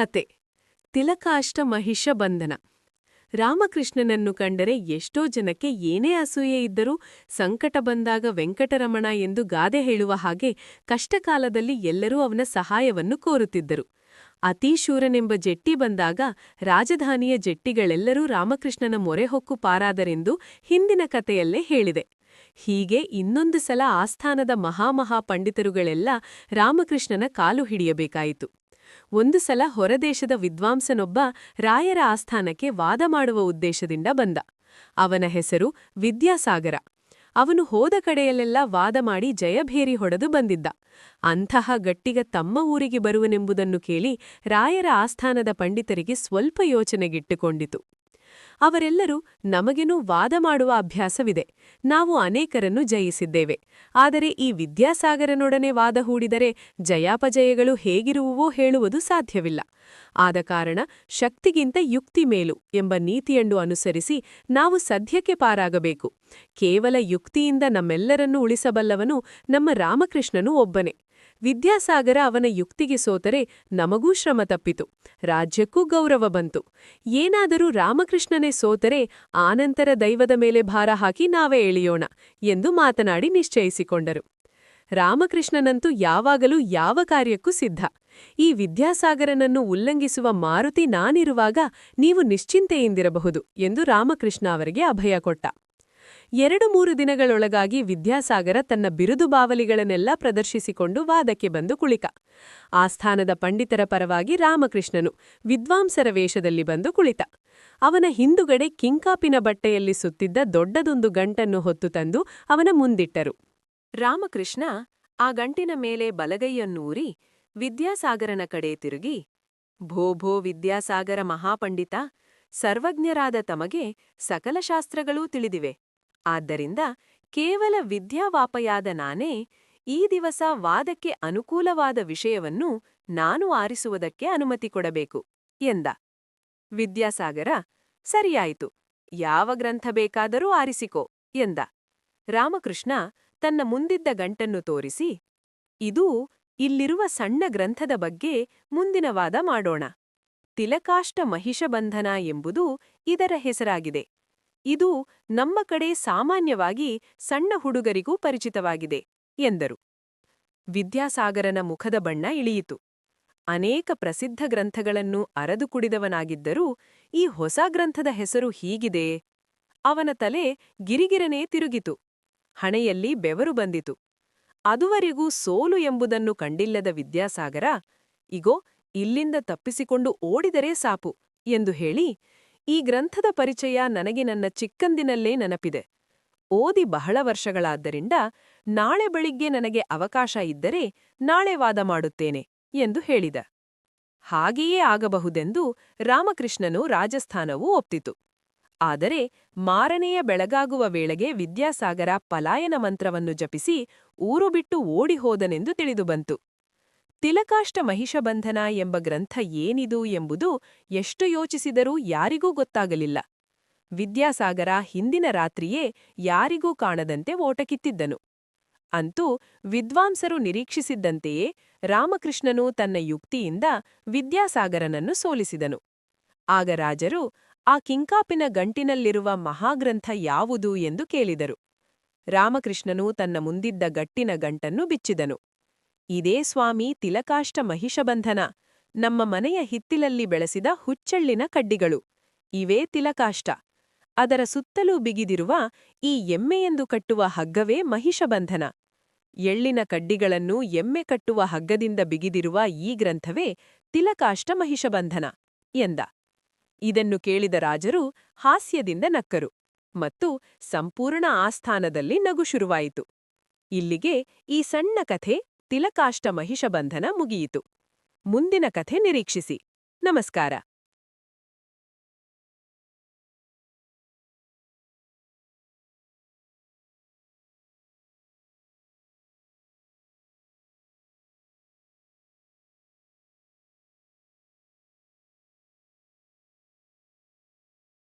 ಕತೆ. ತಿಲಕಾಷ್ಟ ಮಹಿಷ ಬಂಧನ. ರಾಮಕೃಷ್ಣನನ್ನು ಕಂಡರೆ ಎಷ್ಟೋ ಜನಕ್ಕೆ ಏನೇ ಅಸೂಯೆ ಇದ್ದರೂ ಸಂಕಟ ಬಂದಾಗ ವೆಂಕಟರಮಣ ಎಂದು ಗಾದೆ ಹೇಳುವ ಹಾಗೆ ಕಷ್ಟಕಾಲದಲ್ಲಿ ಎಲ್ಲರೂ ಅವನ ಸಹಾಯವನ್ನು ಕೋರುತ್ತಿದ್ದರು. ಅತೀಶೂರನೆಂಬ ಜೆಟ್ಟಿ ಬಂದಾಗ ರಾಜಧಾನಿಯ ಜೆಟ್ಟಿಗಳೆಲ್ಲರೂ ರಾಮಕೃಷ್ಣನ ಮೊರೆ ಹೊಕ್ಕು ಪಾರಾದರೆಂದು ಹಿಂದಿನ ಕತೆಯಲ್ಲೇ ಹೇಳಿದೆ. ಹೀಗೆ ಇನ್ನೊಂದು ಸಲ ಆಸ್ಥಾನದ ಮಹಾಮಹಾ ಪಂಡಿತರುಗಳೆಲ್ಲ ರಾಮಕೃಷ್ಣನ ಕಾಲು ಹಿಡಿಯಬೇಕಾಯಿತು. ಒಂದು ಸಲ ಹೊರದೇಶದ ವಿದ್ವಾಂಸನೊಬ್ಬ ರಾಯರ ಆಸ್ಥಾನಕ್ಕೆ ವಾದ ಮಾಡುವ ಉದ್ದೇಶದಿಂದ ಬಂದ. ಅವನ ಹೆಸರು ವಿದ್ಯಾಸಾಗರ. ಅವನು ಹೋದ ಕಡೆಯಲ್ಲೆಲ್ಲ ವಾದ ಮಾಡಿ ಜಯಭೇರಿ ಹೊಡೆದು ಬಂದಿದ್ದ. ಅಂತಹ ಗಟ್ಟಿಗ ತಮ್ಮ ಊರಿಗೆ ಬರುವನೆಂಬುದನ್ನು ಕೇಳಿ ರಾಯರ ಆಸ್ಥಾನದ ಪಂಡಿತರಿಗೆ ಸ್ವಲ್ಪ ಯೋಚನೆಗಿಟ್ಟುಕೊಂಡಿತು. ಅವರೆಲ್ಲರೂ ನಮಗೆನೂ ವಾದ ಮಾಡುವ ಅಭ್ಯಾಸವಿದೆ. ನಾವು ಅನೇಕರನ್ನು ಜಯಿಸಿದ್ದೇವೆ. ಆದರೆ ಈ ವಿದ್ಯಾಸಾಗರನೊಡನೆ ವಾದ ಹೂಡಿದರೆ ಜಯಾಪಜಯಗಳು ಹೇಗಿರುವುವೋ ಹೇಳುವುದು ಸಾಧ್ಯವಿಲ್ಲ. ಆದ ಕಾರಣ ಶಕ್ತಿಗಿಂತ ಯುಕ್ತಿ ಮೇಲು ಎಂಬ ನೀತಿಯನ್ನು ಅನುಸರಿಸಿ ನಾವು ಸದ್ಯಕ್ಕೆ ಪಾರಾಗಬೇಕು. ಕೇವಲ ಯುಕ್ತಿಯಿಂದ ನಮ್ಮೆಲ್ಲರನ್ನೂ ಉಳಿಸಬಲ್ಲವನು ನಮ್ಮ ರಾಮಕೃಷ್ಣನು ಒಬ್ಬನೇ. ವಿದ್ಯಾಸಾಗರ ಅವನ ಯುಕ್ತಿಗೆ ಸೋತರೆ ನಮಗೂ ಶ್ರಮ ತಪ್ಪಿತು, ರಾಜ್ಯಕ್ಕೂ ಗೌರವ ಬಂತು. ಏನಾದರೂ ರಾಮಕೃಷ್ಣನೇ ಸೋತರೆ ಆನಂತರ ದೈವದ ಮೇಲೆ ಭಾರ ಹಾಕಿ ನಾವೇ ಎಳೆಯೋಣ ಎಂದು ಮಾತನಾಡಿ ನಿಶ್ಚಯಿಸಿಕೊಂಡರು. ರಾಮಕೃಷ್ಣನಂತೂ ಯಾವಾಗಲೂ ಯಾವ ಕಾರ್ಯಕ್ಕೂ ಸಿದ್ಧ. ಈ ವಿದ್ಯಾಸಾಗರನನ್ನು ಉಲ್ಲಂಘಿಸುವ ಮಾರುತಿ ನಾನಿರುವಾಗ ನೀವು ನಿಶ್ಚಿಂತೆಯಿಂದಿರಬಹುದು ಎಂದು ರಾಮಕೃಷ್ಣ ಅವರಿಗೆ ಅಭಯ ಕೊಟ್ಟ. ಎರಡು ಮೂರು ದಿನಗಳೊಳಗಾಗಿ ವಿದ್ಯಾಸಾಗರ ತನ್ನ ಬಿರುದು ಬಾವಲಿಗಳನ್ನೆಲ್ಲ ಪ್ರದರ್ಶಿಸಿಕೊಂಡು ವಾದಕ್ಕೆ ಬಂದು ಕುಳಿಕ ಆಸ್ಥಾನದ ಪಂಡಿತರ ಪರವಾಗಿ ರಾಮಕೃಷ್ಣನು ವಿದ್ವಾಂಸರ ವೇಷದಲ್ಲಿ ಬಂದು ಕುಳಿತ. ಅವನ ಹಿಂದುಗಡೆ ಕಿಂಕಾಪಿನ ಬಟ್ಟೆಯಲ್ಲಿ ಸುತ್ತಿದ್ದ ದೊಡ್ಡದೊಂದು ಗಂಟನ್ನು ಹೊತ್ತು ತಂದು ಅವನ ಮುಂದಿಟ್ಟರು. ರಾಮಕೃಷ್ಣ ಆ ಗಂಟಿನ ಮೇಲೆ ಬಲಗೈಯನ್ನೂರಿ ವಿದ್ಯಾಸಾಗರನ ಕಡೆ ತಿರುಗಿ, ಭೋ ಭೋ ವಿದ್ಯಾಸಾಗರ ಮಹಾಪಂಡಿತ, ಸರ್ವಜ್ಞರಾದ ತಮಗೆ ಸಕಲ ಶಾಸ್ತ್ರಗಳೂ ತಿಳಿದಿವೆ. ಆದ್ದರಿಂದ ಕೇವಲ ವಿದ್ಯಾವಾಪಯಾದ ನಾನೇ ಈ ದಿವಸ ವಾದಕ್ಕೆ ಅನುಕೂಲವಾದ ವಿಷಯವನ್ನು ನಾನು ಆರಿಸುವುದಕ್ಕೆ ಅನುಮತಿ ಕೊಡಬೇಕು, ಎಂದ. ವಿದ್ಯಾಸಾಗರ, ಸರಿಯಾಯಿತು. ಯಾವ ಗ್ರಂಥ ಬೇಕಾದರೂ ಆರಿಸಿಕೋ, ಎಂದ. ರಾಮಕೃಷ್ಣ ತನ್ನ ಮುಂದಿದ್ದ ಗಂಟನ್ನು ತೋರಿಸಿ, ಇದು ಇಲ್ಲಿರುವ ಸಣ್ಣ ಗ್ರಂಥದ ಬಗ್ಗೆ ಮುಂದಿನ ವಾದ ಮಾಡೋಣ. ತಿಲಕಾಷ್ಟ ಮಹಿಷಬಂಧನ ಎಂಬುದು ಇದರ ಹೆಸರಾಗಿದೆ. ಇದು ನಮ್ಮ ಕಡೆ ಸಾಮಾನ್ಯವಾಗಿ ಸಣ್ಣ ಹುಡುಗರಿಗೂ ಪರಿಚಿತವಾಗಿದೆ, ಎಂದರು. ವಿದ್ಯಾಸಾಗರನ ಮುಖದ ಬಣ್ಣ ಇಳಿಯಿತು. ಅನೇಕ ಪ್ರಸಿದ್ಧ ಗ್ರಂಥಗಳನ್ನು ಅರದು ಕುಡಿದವನಾಗಿದ್ದರೂ ಈ ಹೊಸ ಗ್ರಂಥದ ಹೆಸರು ಹೀಗಿದೆ. ಅವನ ತಲೆ ಗಿರಿಗಿರನೇ ತಿರುಗಿತು. ಹಣೆಯಲ್ಲಿ ಬೆವರು ಬಂದಿತು. ಅದುವರೆಗೂ ಸೋಲು ಎಂಬುದನ್ನು ಕಂಡಿಲ್ಲದ ವಿದ್ಯಾಸಾಗರ, ಇಗೋ, ಇಲ್ಲಿಂದ ತಪ್ಪಿಸಿಕೊಂಡು ಓಡಿದರೆ ಸಾಪು ಎಂದು ಹೇಳಿ ಈ ಗ್ರಂಥದ ಪರಿಚಯ ನನಗೆ ನನ್ನ ಚಿಕ್ಕಂದಿನಲ್ಲೇ ನೆನಪಿದೆ. ಓದಿ ಬಹಳ ವರ್ಷಗಳಾದ್ದರಿಂದ ನಾಳೆ ಬೆಳಿಗ್ಗೆ ನನಗೆ ಅವಕಾಶ ಇದ್ದರೆ ನಾಳೆ ವಾದ ಮಾಡುತ್ತೇನೆ ಎಂದು ಹೇಳಿದ. ಹಾಗೆಯೇ ಆಗಬಹುದೆಂದು ರಾಮಕೃಷ್ಣನು ರಾಜಸ್ಥಾನವು ಒಪ್ತಿತು ಆದರೆ ಮಾರನೆಯ ಬೆಳಗಾಗುವ ವೇಳೆಗೆ ವಿದ್ಯಾಸಾಗರ ಪಲಾಯನ ಮಂತ್ರವನ್ನು ಜಪಿಸಿ ಊರು ಬಿಟ್ಟು ಓಡಿಹೋದನೆಂದು ತಿಳಿದುಬಂತು. ತಿಲಕಾಷ್ಟ ಮಹಿಷಬಂಧನ ಎಂಬ ಗ್ರಂಥ ಏನಿದು ಎಂಬುದು ಎಷ್ಟು ಯೋಚಿಸಿದರೂ ಯಾರಿಗೂ ಗೊತ್ತಾಗಲಿಲ್ಲ. ವಿದ್ಯಾಸಾಗರ ಹಿಂದಿನ ರಾತ್ರಿಯೇ ಯಾರಿಗೂ ಕಾಣದಂತೆ ಓಟಕಿತ್ತಿದ್ದನು ಅಂತೂ ವಿದ್ವಾಂಸರು ನಿರೀಕ್ಷಿಸಿದ್ದಂತೆಯೇ ರಾಮಕೃಷ್ಣನು ತನ್ನ ಯುಕ್ತಿಯಿಂದ ವಿದ್ಯಾಸಾಗರನನ್ನು ಸೋಲಿಸಿದನು. ಆಗ ರಾಜರು, ಆ ಕಿಂಕಾಪಿನ ಗಂಟಿನಲ್ಲಿರುವ ಮಹಾಗ್ರಂಥ ಯಾವುದು? ಎಂದು ಕೇಳಿದರು. ರಾಮಕೃಷ್ಣನು ತನ್ನ ಮುಂದಿದ್ದ ಗಟ್ಟಿನ ಗಂಟನ್ನು ಬಿಚ್ಚಿದನು. ಇದೇ ಸ್ವಾಮಿ ತಿಲಕಾಷ್ಟ ಮಹಿಷಬಂಧನ, ನಮ್ಮ ಮನೆಯ ಹಿತ್ತಿಲಲ್ಲಿ ಬೆಳೆಸಿದ ಹುಚ್ಚಳ್ಳಿನ ಕಡ್ಡಿಗಳು. ಇವೇ ತಿಲಕಾಷ್ಟ. ಅದರ ಸುತ್ತಲೂ ಬಿಗಿದಿರುವ ಈ ಎಮ್ಮೆಯೆಂದು ಕಟ್ಟುವ ಹಗ್ಗವೇ ಮಹಿಷಬಂಧನ. ಎಳ್ಳಿನ ಕಡ್ಡಿಗಳನ್ನು ಎಮ್ಮೆ ಕಟ್ಟುವ ಹಗ್ಗದಿಂದ ಬಿಗಿದಿರುವ ಈ ಗ್ರಂಥವೇ ತಿಲಕಾಷ್ಟ ಮಹಿಷಬಂಧನ ಎಂದ. ಇದನ್ನು ಕೇಳಿದ ರಾಜರು ಹಾಸ್ಯದಿಂದ ನಕ್ಕರು ಮತ್ತು ಸಂಪೂರ್ಣ ಆಸ್ಥಾನದಲ್ಲಿ ನಗು ಶುರುವಾಯಿತು. ಇಲ್ಲಿಗೆ ಈ ಸಣ್ಣ ಕಥೆ ತಿಲಕಾಷ್ಟ ಮಹಿಷಬಂಧನ ಮುಗಿಯಿತು. ಮುಂದಿನ ಕಥೆ ನಿರೀಕ್ಷಿಸಿ. ನಮಸ್ಕಾರ.